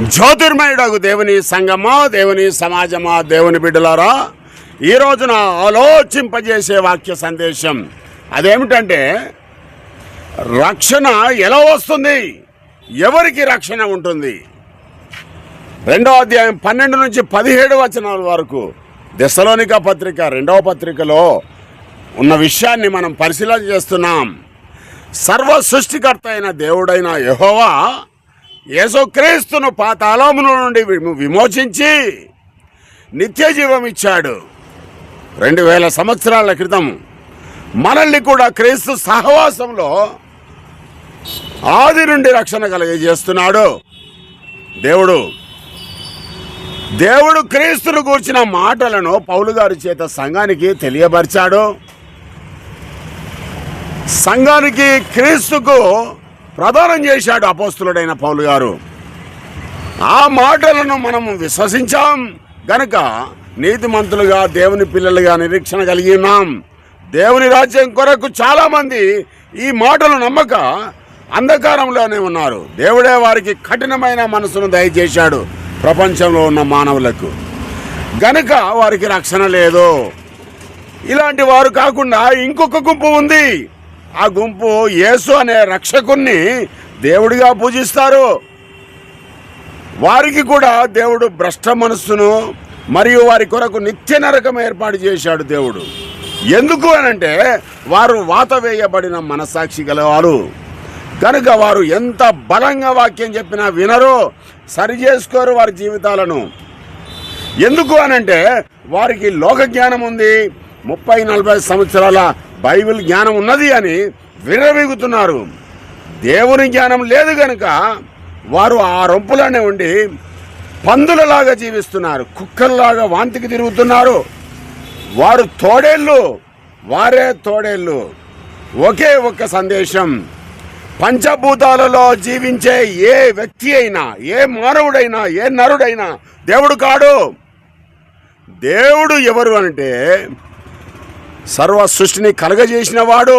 జ్యోతిర్మయుడగు దేవుని సంగమా దేవుని సమాజమా దేవుని బిడ్డలారా ఈ రోజున ఆలోచింపజేసే వాక్య సందేశం అదేమిటంటే రక్షణ ఎలా వస్తుంది? ఎవరికి రక్షణ ఉంటుంది? రెండో అధ్యాయం పన్నెండు నుంచి పదిహేడు వచనాల వరకు దశలోనిక పత్రిక రెండవ పత్రికలో ఉన్న విషయాన్ని మనం పరిశీలన చేస్తున్నాం. సర్వ సృష్టికర్త అయిన దేవుడైన యహోవా యేసుక్రీస్తును పాతాళముల నుండి విమోచించి నిత్య జీవం ఇచ్చాడు. రెండు వేల సంవత్సరాల క్రితం మనల్ని కూడా క్రీస్తు సహవాసంలో ఆది నుండి రక్షణ కలగజేస్తున్నాడు. దేవుడు దేవుడు క్రీస్తును కూర్చిన మాటలను పౌలు గారి చేత సంఘానికి తెలియపరిచాడు. సంఘానికి క్రీస్తుకు ప్రదానం చేశాడు అపోస్తులుడైన పౌలు గారు. ఆ మాటలను మనం విశ్వసించాం. గనుక నీతిమంతులుగా దేవుని పిల్లలుగా నిరీక్షణ కలిగి ఉన్నాం. దేవుని రాజ్యం కొరకు చాలామంది ఈ మాటలు నమ్మక అంధకారంలోనే ఉన్నారు. దేవుడే వారికి కఠినమైన మనసును దయచేశాడు ప్రపంచంలో ఉన్న మానవులకు. గనుక వారికి రక్షణ లేదు. ఇలాంటి వారు కాకుండా ఇంకొక గుంపు ఉంది. ఆ గుంపు యేసు అనే రక్షకుణ్ణి దేవుడిగా పూజిస్తారు. వారికి కూడా దేవుడు భ్రష్ట మనస్సును మరియు వారి కొరకు నిత్య నరకం ఏర్పాటు చేశాడు దేవుడు. ఎందుకు అనంటే వారు వాత వేయబడిన మనసాక్షి గలవారు. కనుక వారు ఎంత బలంగా వాక్యం చెప్పినా వినరు సరి చేసుకోరు వారి జీవితాలను. ఎందుకు అనంటే వారికి లోక జ్ఞానం ఉంది. ముప్పై నలభై సంవత్సరాల బైబిల్ జ్ఞానం ఉన్నది అని విరవీగుతున్నారు దేవుని జ్ఞానం లేదు గనుక వారు ఆ రొంపులోనే ఉండి పందులలాగా జీవిస్తున్నారు. కుక్కల్లాగా వాంతికి తిరుగుతున్నారు. వారు తోడేళ్ళు వారే తోడేళ్ళు. ఒకే ఒక్క సందేశం. పంచభూతాలలో జీవించే ఏ వ్యక్తి అయినా ఏ మానవుడైనా ఏ నరుడైనా దేవుడు కాడు. దేవుడు ఎవరు అంటే సర్వ సృష్టిని కలగజేసిన వాడు